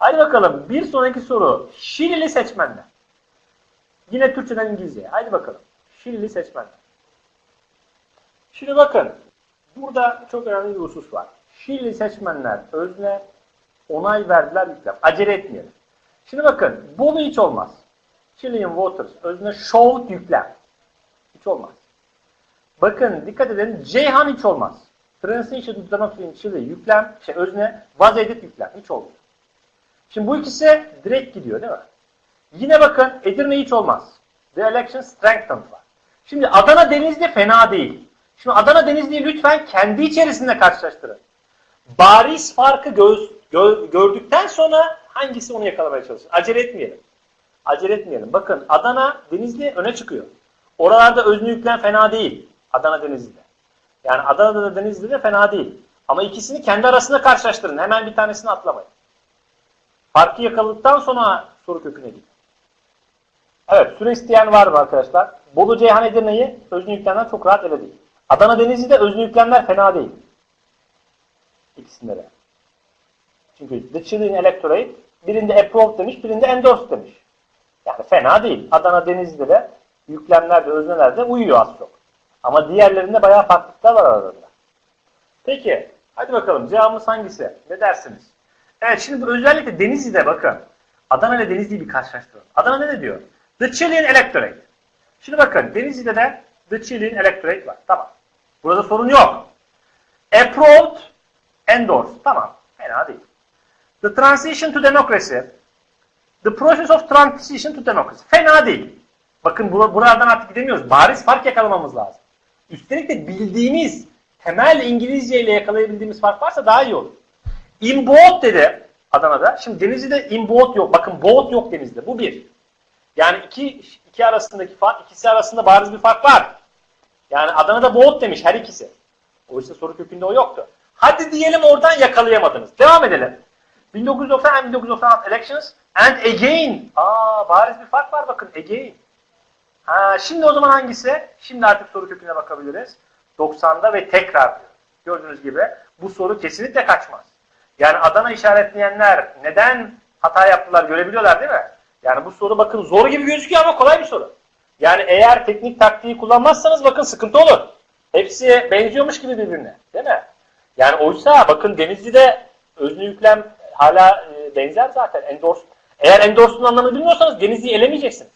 Hadi bakalım bir sonraki soru. Şilili seçmenler. Yine Türkçeden İngilizceye. Hadi bakalım. Şilili seçmenler. Şimdi bakın. Burada çok önemli bir husus var. Şilili seçmenler özne onay verdiler yüklem. Acele etmeyelim. Şimdi bakın. Bolu hiç olmaz. Chilean Waters özne show yüklem. Hiç olmaz. Bakın dikkat edin. Ceyhan hiç olmaz. Translation to Chile yüklem, şey özne, was edit yüklem. Hiç olmaz. Şimdi bu ikisi direkt gidiyor değil mi? Yine bakın Edirne hiç olmaz. The election strengthened var. Şimdi Adana Denizli fena değil. Şimdi Adana Denizli'yi lütfen kendi içerisinde karşılaştırın. Bariz farkı göz, gö- gördükten sonra hangisi onu yakalamaya çalışır? Acele etmeyelim. Acele etmeyelim. Bakın Adana Denizli öne çıkıyor. Oralarda özne fena değil. Adana Denizli'de. Yani Adana'da da Denizli'de fena değil. Ama ikisini kendi arasında karşılaştırın. Hemen bir tanesini atlamayın. Farkı yakaladıktan sonra soru köküne gidin. Evet, süre isteyen var mı arkadaşlar? Bolu Ceyhan Edirne'yi özne yüklemler çok rahat eledi. Adana Denizli'de özne yüklemler fena değil. İkisinde de. Çünkü the Chilean electorate birinde approved demiş, birinde endorsed demiş. Yani fena değil. Adana Denizli'de de yüklemler de özneler de uyuyor az çok. Ama diğerlerinde bayağı farklılıklar var aralarında. Peki, hadi bakalım cevabımız hangisi? Ne dersiniz? Evet şimdi bu özellikle Denizli'de bakın. Adana ile Denizli'yi bir karşılaştırın. Adana ne diyor? The Chilean electorate. Şimdi bakın Denizli'de de The Chilean electorate var. Tamam. Burada sorun yok. Approved, endorsed. Tamam. Fena değil. The transition to democracy. The process of transition to democracy. Fena değil. Bakın bu- buradan artık gidemiyoruz. Bariz fark yakalamamız lazım. Üstelik de bildiğimiz temel İngilizce ile yakalayabildiğimiz fark varsa daha iyi olur. In boat dedi Adana'da. Şimdi Denizli'de in boat yok. Bakın boat yok Denizli'de. Bu bir. Yani iki, iki arasındaki fark, ikisi arasında bariz bir fark var. Yani Adana'da boat demiş her ikisi. Oysa soru kökünde o yoktu. Hadi diyelim oradan yakalayamadınız. Devam edelim. 1990 and 1996 elections and again. Aa bariz bir fark var bakın again. Ha, şimdi o zaman hangisi? Şimdi artık soru köküne bakabiliriz. 90'da ve tekrar. Gördüğünüz gibi bu soru kesinlikle kaçmaz. Yani Adana işaretleyenler neden hata yaptılar görebiliyorlar değil mi? Yani bu soru bakın zor gibi gözüküyor ama kolay bir soru. Yani eğer teknik taktiği kullanmazsanız bakın sıkıntı olur. Hepsi benziyormuş gibi birbirine. Değil mi? Yani oysa bakın Denizli'de özne yüklem hala e, benzer zaten. Endorse. Eğer endorse'un anlamını bilmiyorsanız Denizli'yi elemeyeceksiniz.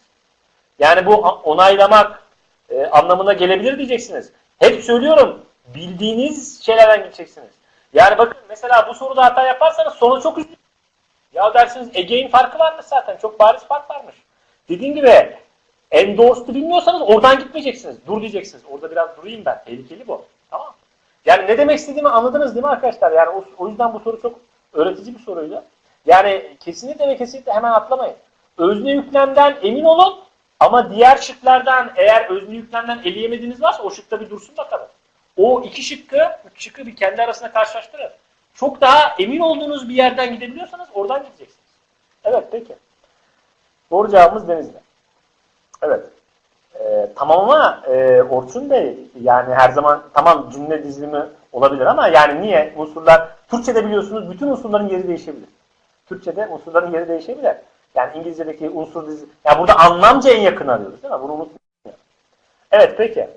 Yani bu onaylamak e, anlamına gelebilir diyeceksiniz. Hep söylüyorum bildiğiniz şeylerden gideceksiniz. Yani bakın mesela bu soruda hata yaparsanız sonu çok üzücü. Ya dersiniz Ege'in farkı varmış zaten. Çok bariz fark varmış. Dediğim gibi endorsed'u bilmiyorsanız oradan gitmeyeceksiniz. Dur diyeceksiniz. Orada biraz durayım ben. Tehlikeli bu. Tamam Yani ne demek istediğimi anladınız değil mi arkadaşlar? Yani o, o yüzden bu soru çok öğretici bir soruydu. Yani kesinlikle ve kesinlikle hemen atlamayın. Özne yüklemden emin olun ama diğer şıklardan eğer özne yüklemden eleyemediğiniz varsa o şıkta bir dursun bakalım. O iki şıkkı, üç şıkkı bir kendi arasında karşılaştırın. Çok daha emin olduğunuz bir yerden gidebiliyorsanız oradan gideceksiniz. Evet peki. Doğru cevabımız Denizli. Evet. Ee, tamam ama e, Orçun Bey yani her zaman tamam cümle dizilimi olabilir ama yani niye unsurlar Türkçe'de biliyorsunuz bütün unsurların yeri değişebilir. Türkçe'de unsurların yeri değişebilir. Yani İngilizce'deki unsur dizi yani burada anlamca en yakın arıyoruz değil mi? Bunu unutmayın. Evet peki.